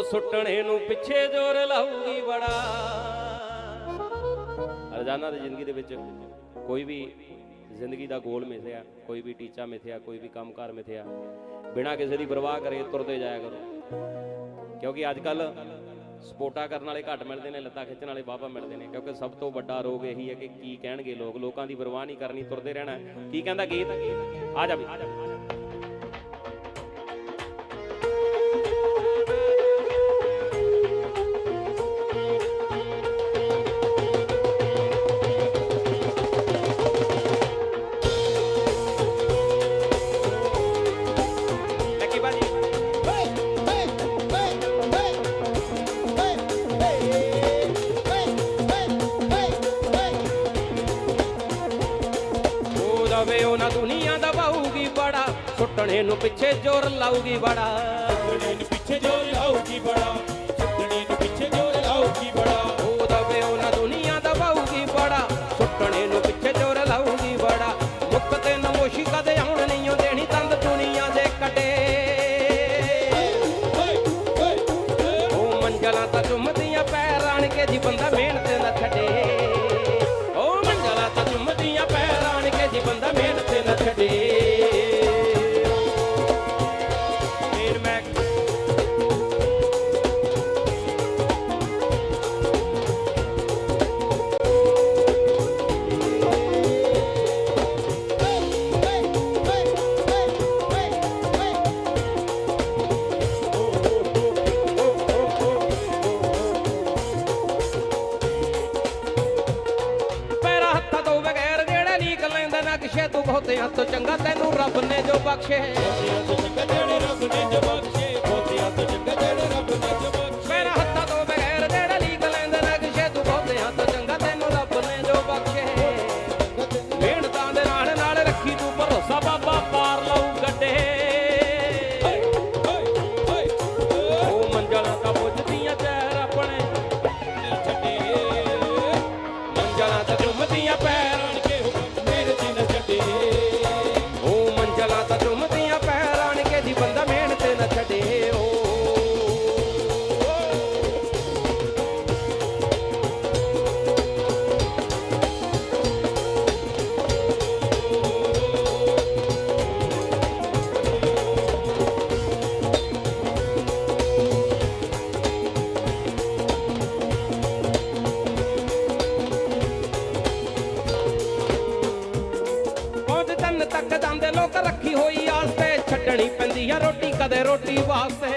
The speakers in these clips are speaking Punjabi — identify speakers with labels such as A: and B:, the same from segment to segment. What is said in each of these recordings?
A: ਉਹ ਸੁੱਟਣੇ ਨੂੰ ਪਿੱਛੇ ਜ਼ੋਰ ਲਾਊਗੀ ਬੜਾ। ਰੋਜ਼ਾਨਾ ਦੀ ਜ਼ਿੰਦਗੀ ਦੇ ਵਿੱਚ ਕੋਈ ਵੀ ਜ਼ਿੰਦਗੀ ਦਾ ਗੋਲ ਮਿਥਿਆ, ਕੋਈ ਵੀ ਟੀਚਾ ਮਿਥਿਆ, ਕੋਈ ਵੀ ਕੰਮਕਾਰ ਮਿਥਿਆ, ਬਿਨਾਂ ਕਿਸੇ ਦੀ ਪਰਵਾਹ ਕਰੇ, ਤੁਰਦੇ ਜਾਇਆ ਕਰੋ। ਕਿਉਂਕਿ ਅੱਜ ਕੱਲ ਸਪੋਰਟਾਂ ਕਰਨ ਵਾਲੇ ਘੱਟ ਮਿਲਦੇ ਨੇ, ਲੱਤਾਂ ਖਿੱਚਣ ਵਾਲੇ ਵਾਹਵਾ ਮਿਲਦੇ ਨੇ, ਕਿਉਂਕਿ ਸਭ ਤੋਂ ਵੱਡਾ ਰੋਗ ਇਹੀ ਹੈ ਕਿ ਕੀ ਕਹਿਣਗੇ ਲੋਕ। ਲੋਕਾਂ ਦੀ ਪਰਵਾਹ ਨਹੀਂ ਕਰਨੀ, ਤੁਰਦੇ ਰਹਿਣਾ ਕੀ ਕਹਿੰਦਾ ਗੀਤ? ਆ ਜਾ ਵੀ। ਉਹ ਰਵੇ ਉਹਨਾਂ ਦੁਨੀਆ ਦਾ ਬਾਹੂਗੀ ਬੜਾ ਸੁੱਟਣੇ ਨੂੰ ਪਿੱਛੇ ਜ਼ੋਰ ਲਾਊਗੀ ਬੜਾ।
B: ਛੱਡਣੇ ਨੂੰ ਪਿੱਛੇ ਜੋਰ ਲਾਊਗੀ ਬੜਾ ਛੱਡਣੇ ਨੂੰ ਪਿੱਛੇ ਜੋਰ ਲਾਊਗੀ ਬੜਾ।
A: ਉਹ ਰਵੇ ਉਹਨਾਂ ਦੁਨੀਆ ਦਾ ਬਾਹੂਗੀ ਬੜਾ ਸੁੱਟਣੇ ਨੂੰ ਪਿੱਛੇ ਜ਼ੋਰ ਲਾਊਗੀ ਬੜਾ। ਮੁੱਕ ਤੇ ਨਮੋਸ਼ੀ ਕਦੇ ਆਉਣ ਨਹੀਂ ਓ ਦੇਣੀ ਤੰਦ ਦੁਨੀਆ ਦੇ ਕਟੇ
B: ਓਏ ਓਏ ਓਏ
A: ਉਹ ਮੰਜ਼ਲਾਂ ਤਾਂ ਚੁੰਮਦੀਆਂ ਪੈਰ ਆਣ ਕੇ ਜੀ ਬੰਦਾ ਮਿਹਨਤ ਨਾ ਛੱਡੇ। ਮਿਹਨਤ ਲੈਂਦਾ ਨਕਸ਼ੇ ਤੂੰ ਬਹੁਤਿਆਂ ਤੋਂ ਚੰਗਾ, ਤੈਨੂੰ ਰੱਬ ਨੇ ਜੋ ਬਖਸ਼ੇ।
B: ਬੋਤਿਆਂ ਤੋਂ ਚੰਗਾ ਜਿਹੜੇ ਰੱਬ ਨੇ ਜਬਖਸ਼ੇ ਬੋਤਿਆਂ ਤੋਂ ਚੰਗਾ
A: ਤੱਕ ਜਾਂਦੇ ਲੋਕ ਰੱਖੀ ਹੋਈ ਆਸ ਤੇ। ਛੱਡਣੀ ਪੈਂਦੀ ਆ ਰੋਟੀ ਕਦੇ ਰੋਟੀ ਵਾਸਤੇ।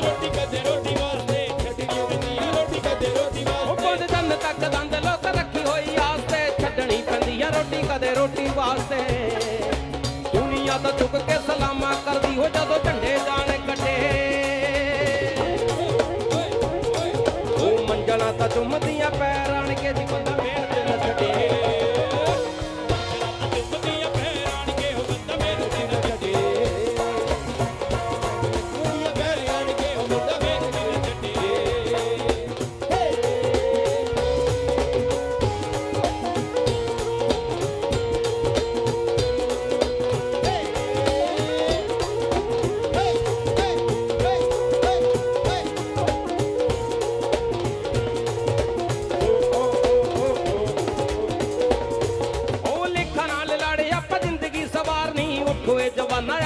B: ਰੋਟੀ ਕਦੇ ਰੋਟੀ ਵਾਸਤੇ। ਛੱਡੀ ਪੈਂਦੀ ਆ ਰੋਟੀ ਕਦੇ ਰੋਟੀ
A: ਉਹ
B: ਵਾਸਤੇ।
A: ਪਹੁੰਚ ਤਨ ਤੱਕ ਜਾਂਦੇ ਲੋਕ ਰੱਖੀ ਹੋਈ ਆਸ ਤੇ। ਛੱਡਣੀ ਪੈਂਦੀ ਆ ਰੋਟੀ ਕਦੇ ਰੋਟੀ ਵਾਸਤੇ। ਦੁਨੀਆ ਤੋਂ ਚੁੱਕ ਕੇ ਸਲਾਮ